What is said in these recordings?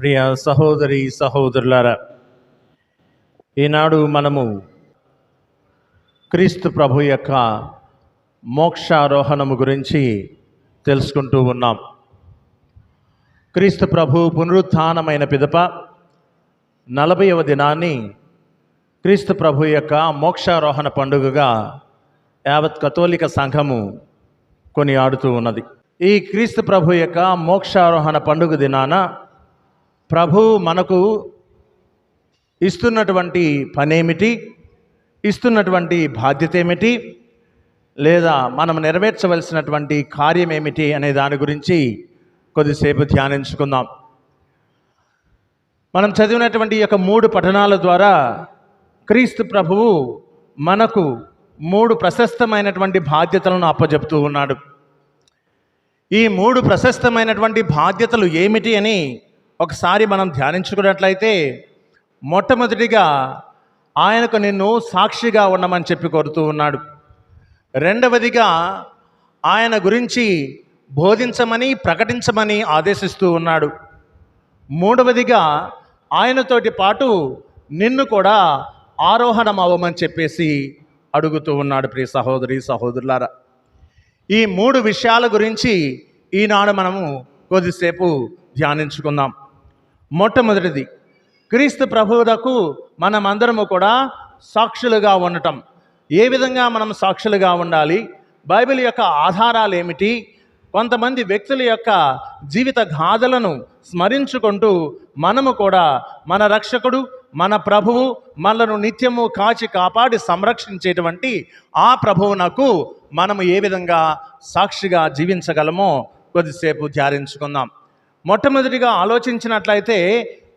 ప్రియ సహోదరి సహోదరులారా ఈనాడు మనము క్రీస్తు ప్రభు యొక్క మోక్షారోహణము గురించి తెలుసుకుంటూ ఉన్నాం. క్రీస్తు ప్రభు పునరుత్నమైన పిదప నలభైవ దినాన్ని క్రీస్తు ప్రభు యొక్క మోక్షారోహణ పండుగగా యావత్ కథోలిక సంఘము కొనియాడుతూ ఉన్నది. ఈ క్రీస్తు ప్రభు యొక్క మోక్షారోహణ పండుగ దినాన ప్రభు మనకు ఇస్తున్నటువంటి పనేమిటి? ఇస్తున్నటువంటి బాధ్యత ఏమిటి లేదా మనం నెరవేర్చవలసినటువంటి కార్యం ఏమిటి అనే దాని గురించి కొద్దిసేపు ధ్యానించుకుందాం. మనం చదివినటువంటి ఈ యొక్క మూడు పఠనాల ద్వారా క్రీస్తు ప్రభువు మనకు మూడు ప్రశస్తమైనటువంటి బాధ్యతలను అప్పజెప్తూ ఉన్నాడు. ఈ మూడు ప్రశస్తమైనటువంటి బాధ్యతలు ఏమిటి అని ఒకసారి మనం ధ్యానించుకున్నట్లయితే మొట్టమొదటిగా ఆయనకు నిన్ను సాక్షిగా ఉండమని చెప్పి కోరుతూ ఉన్నాడు. రెండవదిగా ఆయన గురించి బోధించమని ప్రకటించమని ఆదేశిస్తూ ఉన్నాడు. మూడవదిగా ఆయనతోటి పాటు నిన్ను కూడా ఆరోహణం అవ్వమని చెప్పేసి అడుగుతూ ఉన్నాడు ప్రియ సహోదరి సహోదరులారా. ఈ మూడు విషయాల గురించి ఈనాడు మనము కొద్దిసేపు ధ్యానించుకుందాం. మొట్టమొదటిది. క్రీస్తు ప్రభువులకు మనమందరము కూడా సాక్షులుగా ఉండటం. ఏ విధంగా మనం సాక్షులుగా ఉండాలి? బైబిల్ యొక్క ఆధారాలు ఏమిటి? కొంతమంది వ్యక్తుల యొక్క జీవిత గాథలను స్మరించుకుంటూ మనము కూడా మన రక్షకుడు మన ప్రభువు మనను నిత్యము కాచి కాపాడి సంరక్షించేటువంటి ఆ ప్రభువునకు మనము ఏ విధంగా సాక్షిగా జీవించగలమో కొద్దిసేపు ధ్యానించుకుందాం. మొట్టమొదటిగా ఆలోచించినట్లయితే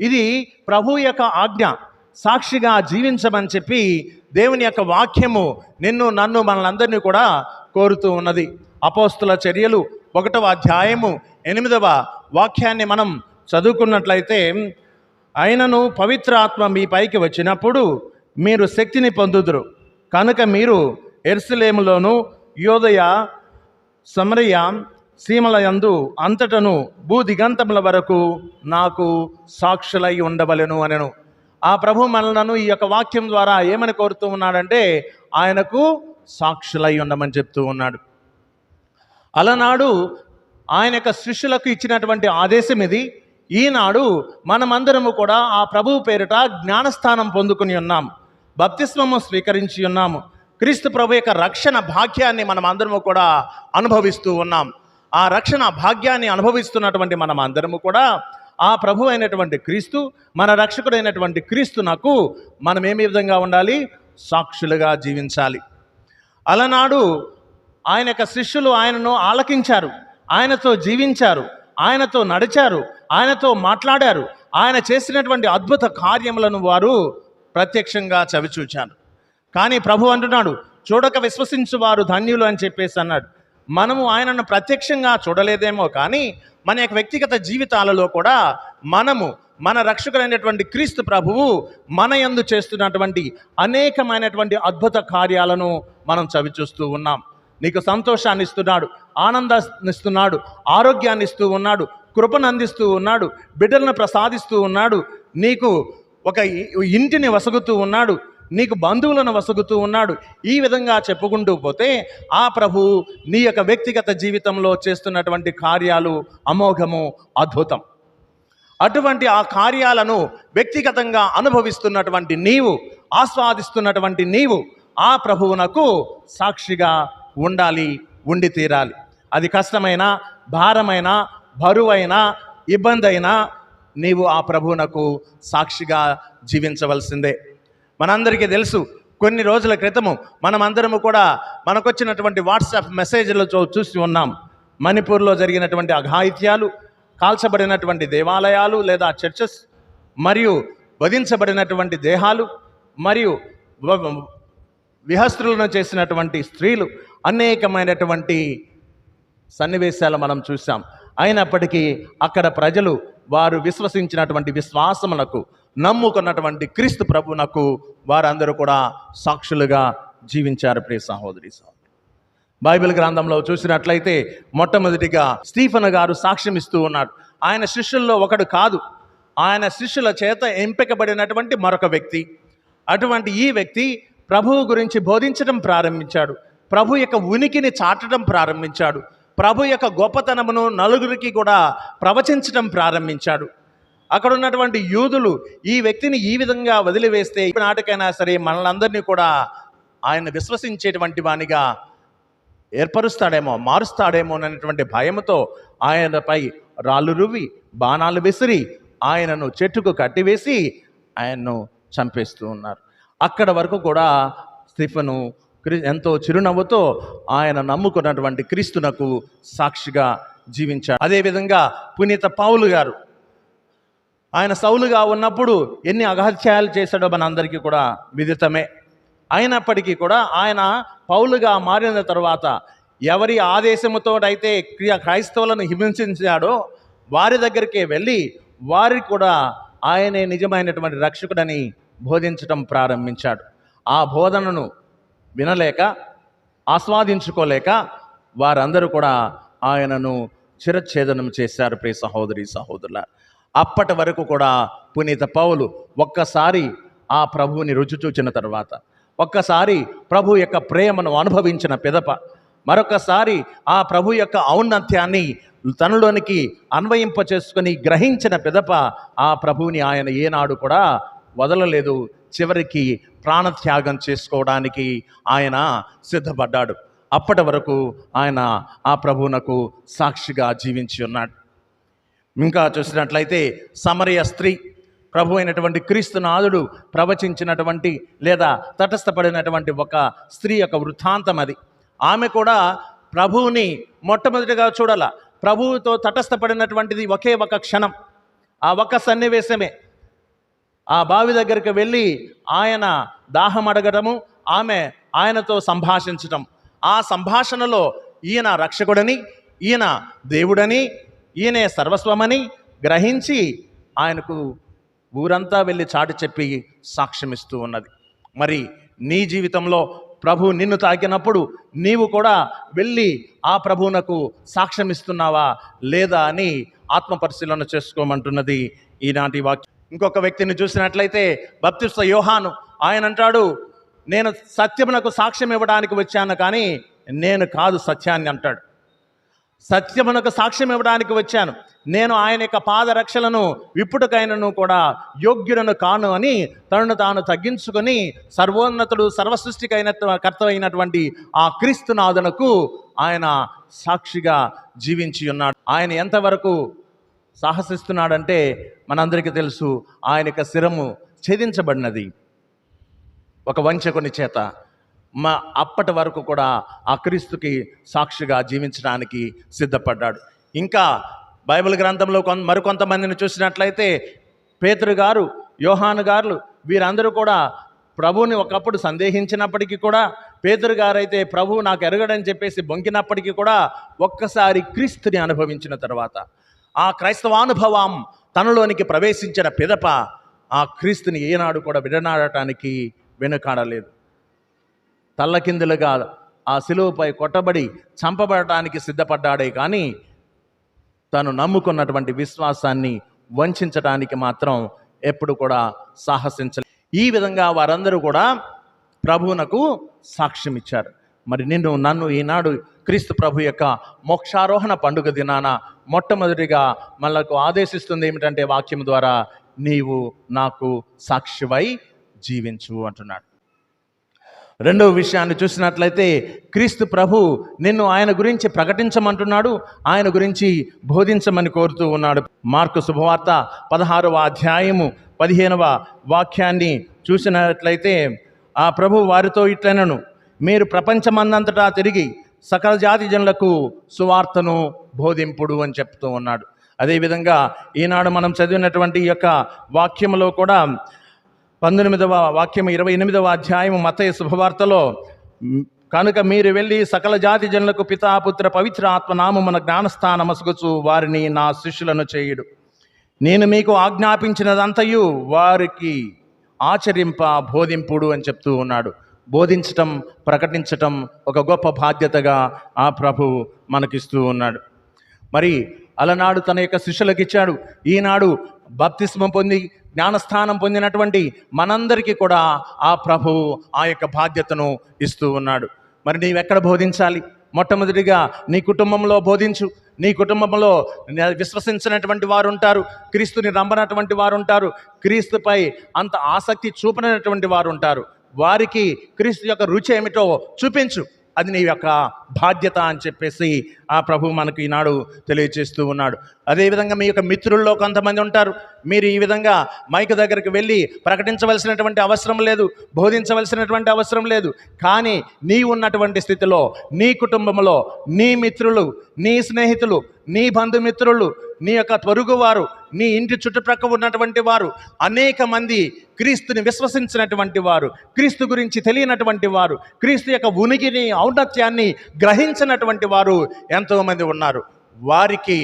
ఇది ప్రభు యొక్క ఆజ్ఞ. సాక్షిగా జీవించమని చెప్పి దేవుని యొక్క వాక్యము నిన్ను నన్ను మనలందరినీ కూడా కోరుతూ ఉన్నది. అపోస్తుల చర్యలు ఒకటవ అధ్యాయము ఎనిమిదవ వాక్యాన్ని మనం చదువుకున్నట్లయితే ఆయనను పవిత్రాత్మ మీ పైకి వచ్చినప్పుడు మీరు శక్తిని పొందుదురు. కనుక మీరు ఎర్సలేములోను యోదయ సమరయ సీమల యందు అంతటను భూదిగంతముల వరకు నాకు సాక్షులై ఉండవలెను అనెను. ఆ ప్రభు మనలను ఈ యొక్క వాక్యం ద్వారా ఏమని కోరుతూ ఉన్నాడంటే ఆయనకు సాక్షులై ఉండమని చెప్తూ ఉన్నాడు. అలనాడు ఆయన యొక్క శిష్యులకు ఇచ్చినటువంటి ఆదేశం ఇది. ఈనాడు మనమందరము కూడా ఆ ప్రభువు పేరిట జ్ఞానస్థానం పొందుకుని ఉన్నాం. బప్తిస్మము స్వీకరించి ఉన్నాము. క్రీస్తు ప్రభు యొక్క రక్షణ భాగ్యాన్ని మనం అందరము కూడా అనుభవిస్తూ ఉన్నాం. ఆ రక్షణ భాగ్యాన్ని అనుభవిస్తున్నటువంటి మనం అందరము కూడా ఆ ప్రభు అయినటువంటి క్రీస్తు మన రక్షకుడైనటువంటి క్రీస్తు నాకు మనం ఏమి విధంగా ఉండాలి? సాక్షులుగా జీవించాలి. అలనాడు ఆయన యొక్క శిష్యులు ఆయనను ఆలకించారు. ఆయనతో జీవించారు. ఆయనతో నడిచారు. ఆయనతో మాట్లాడారు. ఆయన చేసినటువంటి అద్భుత కార్యములను వారు ప్రత్యక్షంగా చవిచూచారు. కానీ ప్రభు అంటున్నాడు చూడక విశ్వసించు వారు ధన్యులు అని చెప్పేసి అన్నాడు. మనము ఆయనను ప్రత్యక్షంగా చూడలేదేమో కానీ మన యొక్క వ్యక్తిగత జీవితాలలో కూడా మనము మన రక్షకులైనటువంటి క్రీస్తు ప్రభువు మన యందు చేస్తున్నటువంటి అనేకమైనటువంటి అద్భుత కార్యాలను మనం చవిచూస్తూ ఉన్నాం. నీకు సంతోషాన్ని ఇస్తున్నాడు ఆనందాన్నిస్తున్నాడు ఆరోగ్యాన్ని ఇస్తూ ఉన్నాడు కృపను అందిస్తూ ఉన్నాడు బిడ్డలను ప్రసాదిస్తూ ఉన్నాడు నీకు ఒక ఇంటిని వసగుతూ ఉన్నాడు నీకు బంధువులను వసగుతూ ఉన్నాడు. ఈ విధంగా చెప్పుకుంటూ పోతే ఆ ప్రభు నీ యొక్క వ్యక్తిగత జీవితంలో చేస్తున్నటువంటి కార్యాలు అమోఘము అద్భుతం. అటువంటి ఆ కార్యాలను వ్యక్తిగతంగా అనుభవిస్తున్నటువంటి నీవు ఆస్వాదిస్తున్నటువంటి నీవు ఆ ప్రభువునకు సాక్షిగా ఉండాలి ఉండి తీరాలి. అది కష్టమైన భారమైన బరువైన ఇబ్బంది అయినా నీవు ఆ ప్రభువునకు సాక్షిగా జీవించవలసిందే. మనందరికీ తెలుసు కొన్ని రోజుల క్రితము మనమందరము కూడా మనకొచ్చినటువంటి వాట్సాప్ మెసేజ్లు చూ చూసి ఉన్నాం. మణిపూర్లో జరిగినటువంటి అఘాయిత్యాలు కాల్చబడినటువంటి దేవాలయాలు లేదా చర్చెస్ మరియు వధించబడినటువంటి దేహాలు మరియు విహస్త్రులను చేసినటువంటి స్త్రీలు అనేకమైనటువంటి సన్నివేశాలు మనం చూసాం అయినప్పటికీ అక్కడ ప్రజలు వారు విశ్వసించినటువంటి విశ్వాసములకు నమ్ముకున్నటువంటి క్రీస్తు ప్రభునకు వారందరూ కూడా సాక్షులుగా జీవించారు ప్రియ సహోదరి సహోదరి. బైబిల్ గ్రంథంలో చూసినట్లయితే మొట్టమొదటిగా స్టీఫన్ గారు సాక్ష్యం ఇస్తూ ఉన్నాడు ఆయన శిష్యుల్లో ఒకడు కాదు. ఆయన శిష్యుల చేత ఎంపికబడినటువంటి మరొక వ్యక్తి. అటువంటి ఈ వ్యక్తి ప్రభువు గురించి బోధించడం ప్రారంభించాడు. ప్రభు యొక్క ఉనికిని చాటడం ప్రారంభించాడు. ప్రభు యొక్క గొప్పతనమును నలుగురికి కూడా ప్రవచించడం ప్రారంభించాడు. అక్కడ ఉన్నటువంటి యూదులు ఈ వ్యక్తిని ఈ విధంగా వదిలివేస్తే నాటికైనా సరే మనలందరినీ కూడా ఆయన విశ్వసించేటువంటి వానిగా ఏర్పరుస్తాడేమో మారుస్తాడేమో అనేటువంటి భయముతో ఆయనపై రాళ్ళు రువి బాణాలు విసిరి ఆయనను చెట్టుకు కట్టివేసి ఆయన్ను చంపేస్తూ ఉన్నారు. అక్కడ వరకు కూడా స్టిఫను ఎంతో చిరునవ్వుతో ఆయన నమ్ముకున్నటువంటి క్రీస్తునకు సాక్షిగా జీవించాడు. అదేవిధంగా పునీత పావులు గారు ఆయన సౌలుగా ఉన్నప్పుడు ఎన్ని అఘాత్యాలు చేశాడో మనందరికీ కూడా విదితమే. అయినప్పటికీ కూడా ఆయన పౌలుగా మారిన తర్వాత ఎవరి ఆదేశముతోడైతే క్రియ క్రైస్తవులను హింసించాడో వారి దగ్గరికి వెళ్ళి వారికి కూడా ఆయనే నిజమైనటువంటి రక్షకుడని బోధించడం ప్రారంభించాడు. ఆ బోధనను వినలేక ఆస్వాదించుకోలేక వారందరూ కూడా ఆయనను చిరఛేదనం చేశారు ప్రియ సహోదరి సహోదరుల. అప్పటి వరకు కూడా పునీత పౌలు ఒక్కసారి ఆ ప్రభువుని రుచి చూచిన తర్వాత ఒక్కసారి ప్రభు యొక్క ప్రేమను అనుభవించిన పిదప మరొకసారి ఆ ప్రభు యొక్క ఔన్నత్యాన్ని తనలోనికి అన్వయింప చేసుకుని గ్రహించిన పిదప ఆ ప్రభువుని ఆయన ఏనాడు కూడా వదలలేదు. చివరికి ప్రాణత్యాగం చేసుకోవడానికి ఆయన సిద్ధపడ్డాడు. అప్పటి వరకు ఆయన ఆ ప్రభువునకు సాక్షిగా జీవించి ఉన్నాడు. ఇంకా చూసినట్లయితే సమరయ స్త్రీ ప్రభు అయినటువంటి క్రీస్తునాథుడు ప్రవచించినటువంటి లేదా తటస్థపడినటువంటి ఒక స్త్రీ యొక్క వృత్తాంతం అది. ఆమె కూడా ప్రభువుని మొట్టమొదటిగా చూడాల. ప్రభువుతో తటస్థపడినటువంటిది ఒకే ఒక క్షణం. ఆ ఒక సన్నివేశమే. ఆ బావి దగ్గరికి వెళ్ళి ఆయన దాహం అడగడము ఆమె ఆయనతో సంభాషించటం. ఆ సంభాషణలో ఈయన రక్షకుడని ఈయన దేవుడని ఈయనే సర్వస్వమని గ్రహించి ఆయనకు ఊరంతా వెళ్ళి చాటి చెప్పి సాక్ష్యమిస్తూ ఉన్నది. మరి నీ జీవితంలో ప్రభు నిన్ను తాకినప్పుడు నీవు కూడా వెళ్ళి ఆ ప్రభువునకు సాక్ష్యమిస్తున్నావా లేదా అని ఆత్మ పరిశీలన చేసుకోమంటున్నది ఈనాటి వాక్యం. ఇంకొక వ్యక్తిని చూసినట్లయితే బప్తిస్త యోహాను. ఆయన అంటాడు నేను సత్యమునకు సాక్ష్యం ఇవ్వడానికి వచ్చాను కానీ నేను కాదు సత్యాన్ని అంటాడు. సత్యమునకు సాక్ష్యం ఇవ్వడానికి వచ్చాను. నేను ఆయన యొక్క పాదరక్షలను విప్పుడుకైనను కూడా యోగ్యులను కాను అని తనను తాను తగ్గించుకొని సర్వోన్నతుడు సర్వసృష్టికైన కర్తవైనటువంటి ఆ క్రీస్తునాథునకు ఆయన సాక్షిగా జీవించి ఉన్నాడు. ఆయన ఎంతవరకు సాహసిస్తున్నాడంటే మనందరికీ తెలుసు ఆయన యొక్క శిరము ఛేదించబడినది. ఒక వంచకుని చేత మా అప్పటి వరకు కూడా ఆ క్రీస్తుకి సాక్షిగా జీవించడానికి సిద్ధపడ్డాడు. ఇంకా బైబిల్ గ్రంథంలో కొంత మరికొంతమందిని చూసినట్లయితే పేతురు గారు యోహాను గారు వీరందరూ కూడా ప్రభువుని ఒకప్పుడు సందేహించినప్పటికీ కూడా పేదరు గారైతే ప్రభువు నాకు ఎరగడని చెప్పేసి బొంకినప్పటికీ కూడా ఒక్కసారి క్రీస్తుని అనుభవించిన తర్వాత ఆ క్రైస్తవానుభవం తనలోనికి ప్రవేశించిన పిదప ఆ క్రీస్తుని ఏనాడు కూడా విడనాడటానికి వెనుకాడలేదు. తల్లకిందులుగా ఆ సిలువపై కొట్టబడి చంపబడటానికి సిద్ధపడ్డాడే కానీ తను నమ్ముకున్నటువంటి విశ్వాసాన్ని వంచడానికి మాత్రం ఎప్పుడు కూడా సాహసించలేదు ఈ విధంగా వారందరూ కూడా ప్రభువునకు సాక్ష్యం ఇచ్చారు మరి నిన్ను నన్ను ఈనాడు క్రీస్తు ప్రభు యొక్క మోక్షారోహణ పండుగ దినాన మొట్టమొదటిగా మనకు ఆదేశిస్తుంది ఏమిటంటే వాక్యం ద్వారా నీవు నాకు సాక్షివై జీవించు అంటున్నాడు. రెండవ విషయాన్ని చూసినట్లయితే క్రీస్తు ప్రభు నిన్ను ఆయన గురించి ప్రకటించమంటున్నాడు ఆయన గురించి బోధించమని కోరుతూ ఉన్నాడు. మార్కు శుభవార్త పదహారవ అధ్యాయము పదిహేనవ వాక్యాన్ని చూసినట్లయితే ఆ ప్రభు వారితో ఇట్లనను మీరు ప్రపంచమందంతటా తిరిగి సకల జాతి జనులకు సువార్తను బోధింపుడు అని చెప్తూ ఉన్నాడు. అదేవిధంగా ఈనాడు మనం చదివినటువంటి ఈ యొక్క వాక్యములో కూడా పంతొమ్మిదవ వాక్యం ఇరవై ఎనిమిదవ అధ్యాయం మతయ శుభవార్తలో కనుక మీరు వెళ్ళి సకల జాతి జనులకు పితాపుత్ర పవిత్ర ఆత్మనామమున జ్ఞానస్థానమసుగుచు వారిని నా శిష్యులను చేయుడు. నేను మీకు ఆజ్ఞాపించినదంతయు వారికి ఆచరింప బోధింపుడు అని చెప్తూ ఉన్నాడు. బోధించటం ప్రకటించటం ఒక గొప్ప బాధ్యతగా ఆ ప్రభు మనకిస్తూ ఉన్నాడు. మరి అలనాడు తన యొక్క శిష్యులకు ఇచ్చాడు ఈనాడు బప్తిస్మం పొంది జ్ఞానస్థానం పొందినటువంటి మనందరికీ కూడా ఆ ప్రభువు ఆ యొక్క బాధ్యతను ఇస్తూ ఉన్నాడు. మరి నీవెక్కడ బోధించాలి? మొట్టమొదటిగా నీ కుటుంబంలో బోధించు. నీ కుటుంబంలో విశ్వసించినటువంటి వారు ఉంటారు క్రీస్తుని నమ్మనటువంటి వారు ఉంటారు క్రీస్తుపై అంత ఆసక్తి చూపనటువంటి వారు ఉంటారు వారికి క్రీస్తు యొక్క రుచి ఏమిటో చూపించు. అది నీ యొక్క బాధ్యత అని చెప్పేసి ఆ ప్రభు మనకు ఈనాడు తెలియచేస్తూ ఉన్నాడు. అదేవిధంగా మీ యొక్క మిత్రుల్లో కొంతమంది ఉంటారు. మీరు ఈ విధంగా మైక్ దగ్గరికి వెళ్ళి ప్రకటించవలసినటువంటి అవసరం లేదు బోధించవలసినటువంటి అవసరం లేదు. కానీ నీ ఉన్నటువంటి స్థితిలో నీ కుటుంబంలో నీ మిత్రులు నీ స్నేహితులు నీ బంధుమిత్రులు నీ యొక్క పొరుగువారు నీ ఇంటి చుట్టుప్రక్క ఉన్నటువంటి వారు అనేక మంది క్రీస్తుని విశ్వసించినటువంటి వారు క్రీస్తు గురించి తెలియనటువంటి వారు క్రీస్తు యొక్క ఉనికిని ఔన్నత్యాన్ని గ్రహించినటువంటి వారు ఎంతోమంది ఉన్నారు. వారికి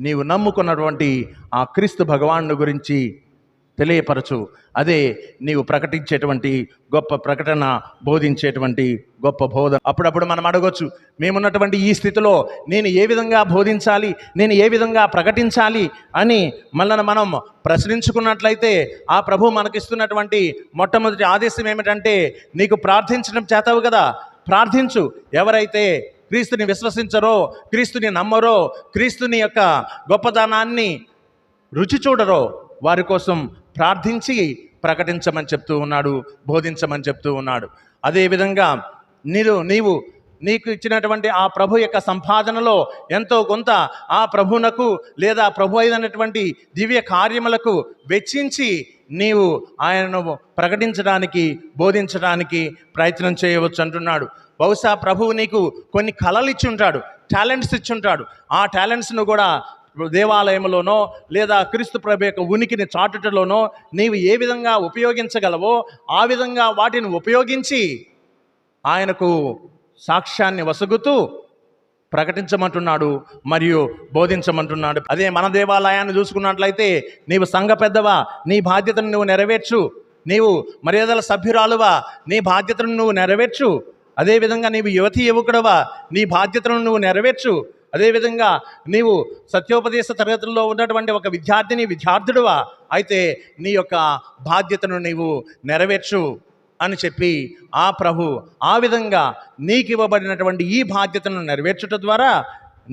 నీవు నమ్ముకున్నటువంటి ఆ క్రీస్తు భగవాను గురించి తెలియపరచు. అదే నీవు ప్రకటించేటువంటి గొప్ప ప్రకటన బోధించేటువంటి గొప్ప బోధ. అప్పుడప్పుడు మనం అడగొచ్చు మేమున్నటువంటి ఈ స్థితిలో నేను ఏ విధంగా బోధించాలి? నేను ఏ విధంగా ప్రకటించాలి? అని మనల్ని మనం ప్రశ్నించుకున్నట్లయితే ఆ ప్రభు మనకిస్తున్నటువంటి మొట్టమొదటి ఆదేశం ఏమిటంటే నీకు ప్రార్థించడం చేతవు కదా? ప్రార్థించు. ఎవరైతే క్రీస్తుని విశ్వసించరో క్రీస్తుని నమ్మరో క్రీస్తుని యొక్క గొప్పదనాన్ని రుచి చూడరో వారి కోసం ప్రార్థించి ప్రకటించమని చెప్తూ ఉన్నాడు బోధించమని చెప్తూ ఉన్నాడు. అదేవిధంగా నీరు నీవు నీకు ఇచ్చినటువంటి ఆ ప్రభు యొక్క సంపాదనలో ఎంతో కొంత ఆ ప్రభునకు లేదా ప్రభు అయినటువంటి దివ్య కార్యములకు వెచ్చించి నీవు ఆయనను ప్రకటించడానికి బోధించడానికి ప్రయత్నం చేయవచ్చు అంటున్నాడు. బహుశా ప్రభువు నీకు కొన్ని కళలు ఇచ్చి ఉంటాడు టాలెంట్స్ ఇచ్చి ఉంటాడు ఆ టాలెంట్స్ను కూడా దేవాలయంలోనో లేదా క్రీస్తు ప్రభు యొక్క ఉనికిని చాటుటలోనో నీవు ఏ విధంగా ఉపయోగించగలవో ఆ విధంగా వాటిని ఉపయోగించి ఆయనకు సాక్ష్యాన్ని వసగుతూ ప్రకటించమంటున్నాడు మరియు బోధించమంటున్నాడు. అదే మన దేవాలయాన్ని చూసుకున్నట్లయితే నీవు సంఘ పెద్దవా నీ బాధ్యతను నువ్వు నెరవేర్చు. నీవు మర్యాదల సభ్యురాలువా నీ బాధ్యతను నువ్వు నెరవేర్చు. అదేవిధంగా నీవు యువతి యువకుడవా? నీ బాధ్యతను నువ్వు నెరవేర్చు. అదేవిధంగా నీవు సత్యోపదేశ తరగతుల్లో ఉన్నటువంటి ఒక విద్యార్థిని విద్యార్థుడువా? అయితే నీ యొక్క బాధ్యతను నీవు నెరవేర్చు అని చెప్పి ఆ ప్రభు ఆ విధంగా నీకు ఇవ్వబడినటువంటి ఈ బాధ్యతను నెరవేర్చుట ద్వారా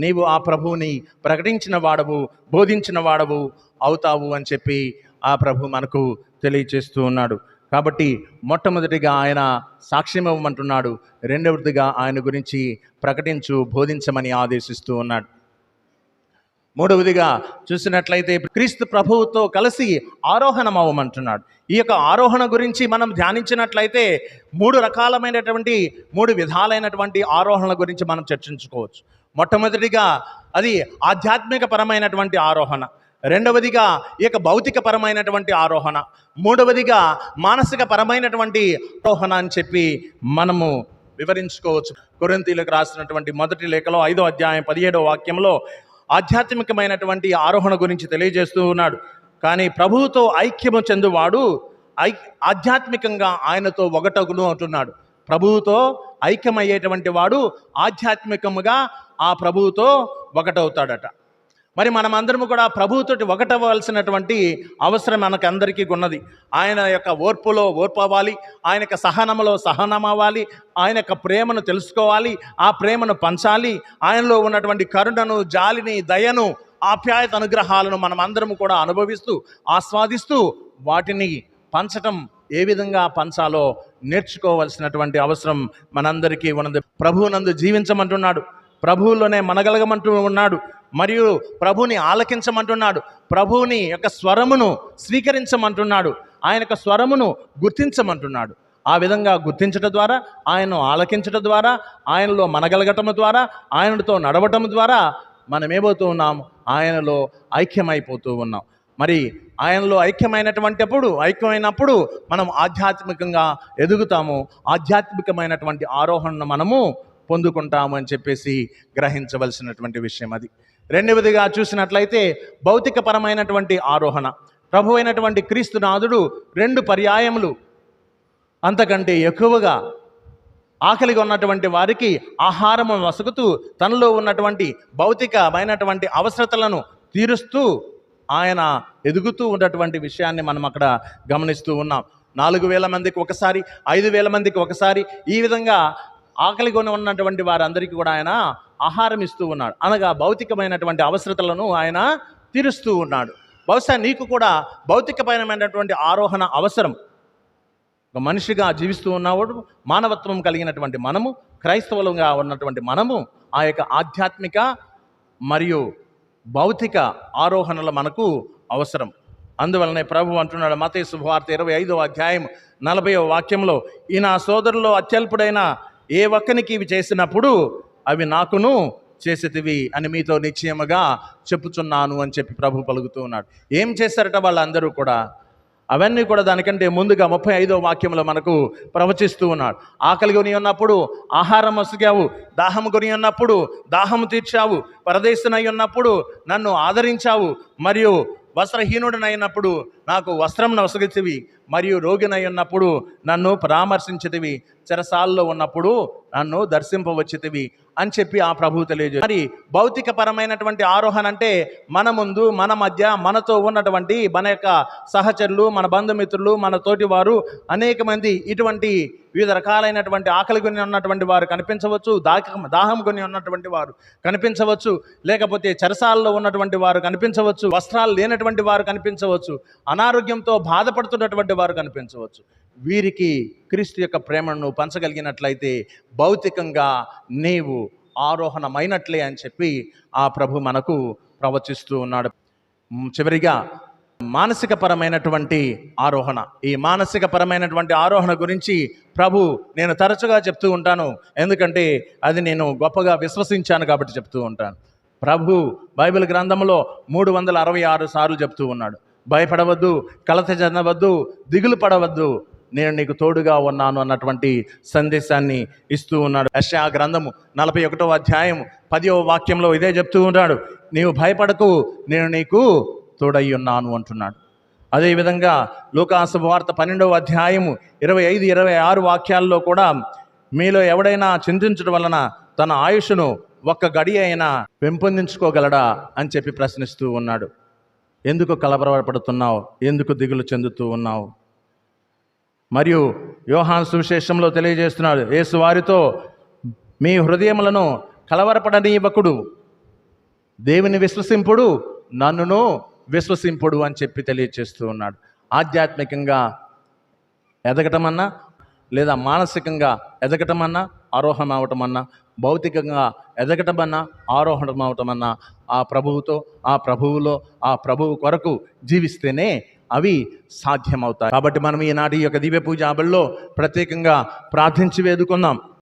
నీవు ఆ ప్రభువుని ప్రకటించిన వాడవు బోధించిన వాడవు అవుతావు అని చెప్పి ఆ ప్రభు మనకు తెలియచేస్తూ ఉన్నాడు. కాబట్టి మొట్టమొదటిగా ఆయన సాక్ష్యం ఇవ్వమంటున్నాడు రెండవదిగా ఆయన గురించి ప్రకటించు బోధించమని ఆదేశిస్తూ ఉన్నాడు. మూడవదిగా చూసినట్లయితే క్రీస్తు ప్రభువుతో కలిసి ఆరోహణం అవ్వమంటున్నాడు ఈ యొక్క ఆరోహణ గురించి మనం ధ్యానించినట్లయితే మూడు రకాలమైనటువంటి మూడు విధాలైనటువంటి ఆరోహణల గురించి మనం చర్చించుకోవచ్చు. మొట్టమొదటిగా అది ఆధ్యాత్మిక పరమైనటువంటి ఆరోహణ. రెండవదిగా ఈ యొక్క భౌతిక పరమైనటువంటి ఆరోహణ. మూడవదిగా మానసిక పరమైనటువంటి ఆరోహణ అని చెప్పి మనము వివరించుకోవచ్చు. కొరింతీలకు రాసినటువంటి మొదటి లేఖలో ఐదో అధ్యాయం పదిహేడో వాక్యంలో ఆధ్యాత్మికమైనటువంటి ఆరోహణ గురించి తెలియజేస్తూ ఉన్నాడు. కానీ ప్రభువుతో ఐక్యము చెందువాడు ఐ ఆధ్యాత్మికంగా ఆయనతో ఒకటగును అంటున్నాడు. ప్రభువుతో ఐక్యమయ్యేటువంటి వాడు ఆధ్యాత్మికముగా ఆ ప్రభువుతో ఒకటవుతాడట మరి మనమందరము కూడా ప్రభువుతోటి ఒకటవలసినటువంటి అవసరం మనకందరికీ ఉన్నది. ఆయన యొక్క ఓర్పులో ఓర్పు అవ్వాలి ఆయన యొక్క సహనములో సహనం అవ్వాలి ఆయన యొక్క ప్రేమను తెలుసుకోవాలి ఆ ప్రేమను పంచాలి ఆయనలో ఉన్నటువంటి కరుణను జాలిని దయను ఆప్యాయత అనుగ్రహాలను మనం కూడా అనుభవిస్తూ ఆస్వాదిస్తూ వాటిని పంచటం ఏ విధంగా పంచాలో నేర్చుకోవలసినటువంటి అవసరం మనందరికీ ఉన్నది. ప్రభువునందు జీవించమంటున్నాడు. ప్రభువులోనే మనగలగమంటూ ఉన్నాడు. మరియు ప్రభుని ఆలకించమంటున్నాడు. ప్రభువుని యొక్క స్వరమును స్వీకరించమంటున్నాడు. ఆయన యొక్క స్వరమును గుర్తించమంటున్నాడు. ఆ విధంగా గుర్తించడం ద్వారా ఆయనను ఆలకించడం ద్వారా ఆయనలో మనగలగటం ద్వారా ఆయనతో నడవటం ద్వారా మనం ఏమవుతూ ఉన్నాం ఆయనలో ఐక్యమైపోతూ ఉన్నాం. మరి ఆయనలో ఐక్యమైనటువంటి అప్పుడు ఐక్యమైనప్పుడు మనం ఆధ్యాత్మికంగా ఎదుగుతాము. ఆధ్యాత్మికమైనటువంటి ఆరోహణను మనము పొందుకుంటాము అని చెప్పేసి గ్రహించవలసినటువంటి విషయం అది. రెండవదిగా చూసినట్లయితే భౌతికపరమైనటువంటి ఆరోహణ. ప్రభు అయినటువంటి క్రీస్తునాథుడు రెండు పర్యాయములు. అంతకంటే ఎక్కువగా ఆకలిగా ఉన్నటువంటి వారికి ఆహారము వసుకుతూ తనలో ఉన్నటువంటి భౌతికమైనటువంటి అవసరతలను తీరుస్తూ ఆయన ఎదుగుతూ ఉన్నటువంటి విషయాన్ని మనం అక్కడ గమనిస్తూ ఉన్నాం. నాలుగు వేల మందికి ఒకసారి ఐదు వేల మందికి ఒకసారి ఈ విధంగా ఆకలిగా ఉన్నటువంటి వారందరికీ కూడా ఆయన ఆహారం ఇస్తూ ఉన్నాడు. అనగా భౌతికమైనటువంటి అవసరతలను ఆయన తీరుస్తూ ఉన్నాడు. బహుశా నీకు కూడా భౌతికపరమైనటువంటి ఆరోహణ అవసరం. ఒక మనిషిగా జీవిస్తూ ఉన్నవాడు మానవత్వం కలిగినటువంటి మనము క్రైస్తవులుగా ఉన్నటువంటి మనము ఆ యొక్క ఆధ్యాత్మిక మరియు భౌతిక ఆరోహణలు మనకు అవసరం. అందువలనే ప్రభు అంటున్నాడు మతే శుభవార్త ఇరవై ఐదో అధ్యాయం నలభైవ వాక్యంలో ఈ నా సోదరులో అత్యల్పుడైన ఏ ఒక్కనికి ఇవి చేసినప్పుడు అవి నాకును చేసేటివి అని మీతో నిశ్చయముగా చెప్పుచున్నాను అని చెప్పి ప్రభు పలుకుతూ ఉన్నాడు. ఏం చేశారట వాళ్ళందరూ కూడా? అవన్నీ కూడా దానికంటే ముందుగా ముప్పై ఐదో వాక్యంలో మనకు ప్రవచిస్తూ ఉన్నాడు. ఆకలి కొని ఉన్నప్పుడు ఆహారం వసిగావు దాహం కొని ఉన్నప్పుడు దాహం తీర్చావు పరదేశనై ఉన్నప్పుడు నన్ను ఆదరించావు మరియు వస్త్రహీనుడనైనప్పుడు నాకు వస్త్రం నొసగితివి మరియు రోగినై ఉన్నప్పుడు నన్ను పరామర్శించితివి చెరసాల్లో ఉన్నప్పుడు నన్ను దర్శింపవచ్చితివి అని చెప్పి ఆ ప్రభు తెలియజే మరి భౌతిక పరమైనటువంటి ఆరోహణ అంటే మన ముందు మన మధ్య మనతో ఉన్నటువంటి మన యొక్క సహచరులు మన బంధుమిత్రులు మన తోటి వారు అనేక మంది ఇటువంటి వివిధ రకాలైనటువంటి ఆకలి కొని ఉన్నటువంటి వారు కనిపించవచ్చు దాక దాహం కొని ఉన్నటువంటి వారు కనిపించవచ్చు లేకపోతే చెరసాలలో ఉన్నటువంటి వారు కనిపించవచ్చు వస్త్రాలు లేనటువంటి వారు కనిపించవచ్చు అనారోగ్యంతో బాధపడుతున్నటువంటి వారు కనిపించవచ్చు. వీరికి క్రీస్తు యొక్క ప్రేమను పంచగలిగినట్లయితే భౌతికంగా నీవు ఆరోహణమైనట్లే అని చెప్పి ఆ ప్రభు మనకు ప్రవచిస్తూ ఉన్నాడు. చివరిగా మానసిక పరమైనటువంటి ఆరోహణ. ఈ మానసిక పరమైనటువంటి ఆరోహణ గురించి ప్రభు నేను తరచుగా చెప్తూ ఉంటాను. ఎందుకంటే అది నేను గొప్పగా విశ్వసించాను కాబట్టి చెప్తూ ఉంటాను. ప్రభు బైబిల్ గ్రంథంలో మూడు వందల అరవై ఆరు సార్లు చెప్తూ ఉన్నాడు. భయపడవద్దు కలత చెందవద్దు దిగులు పడవద్దు. నేను నీకు తోడుగా ఉన్నాను అన్నటువంటి సందేశాన్ని ఇస్తూ ఉన్నాడు. యెషయా గ్రంథము నలభై ఒకటో అధ్యాయం పదివ వాక్యంలో ఇదే చెప్తూ ఉన్నాడు. నీవు భయపడకు నేను నీకు తోడై ఉన్నాను అంటున్నాడు. అదేవిధంగా లోకాసు వార్త పన్నెండవ అధ్యాయము ఇరవై ఐదు ఇరవై ఆరు వాక్యాల్లో కూడా మీలో ఎవడైనా చింతించడం వలన తన ఆయుష్ను ఒక్క గడి అయినా పెంపొందించుకోగలడా అని చెప్పి ప్రశ్నిస్తూ ఉన్నాడు. ఎందుకు కలవరపడుతున్నావు? ఎందుకు దిగులు చెందుతూ ఉన్నావు? మరియు యోహాన్ సువిశేషంలో తెలియజేస్తున్నాడు యేసు వారితో మీ హృదయములను కలవరపడనీయవకుడు దేవుని విశ్వసింపుడు నన్నును విశ్వసింపుడు అని చెప్పి తెలియజేస్తూ ఉన్నాడు. ఆధ్యాత్మికంగా ఎదగటమన్నా లేదా మానసికంగా ఎదగటమన్నా ఆరోహణం అవటమన్నా భౌతికంగా ఎదగటమన్నా ఆరోహణం అవటమన్నా ఆ ప్రభువుతో ఆ ప్రభువులో ఆ ప్రభువు కొరకు జీవిస్తేనే అవి సాధ్యమవుతాయి. కాబట్టి మనం ఈనాటి యొక్క దివ్య పూజ ఆబల్లో ప్రత్యేకంగా ప్రార్థించి వేదుకుందాం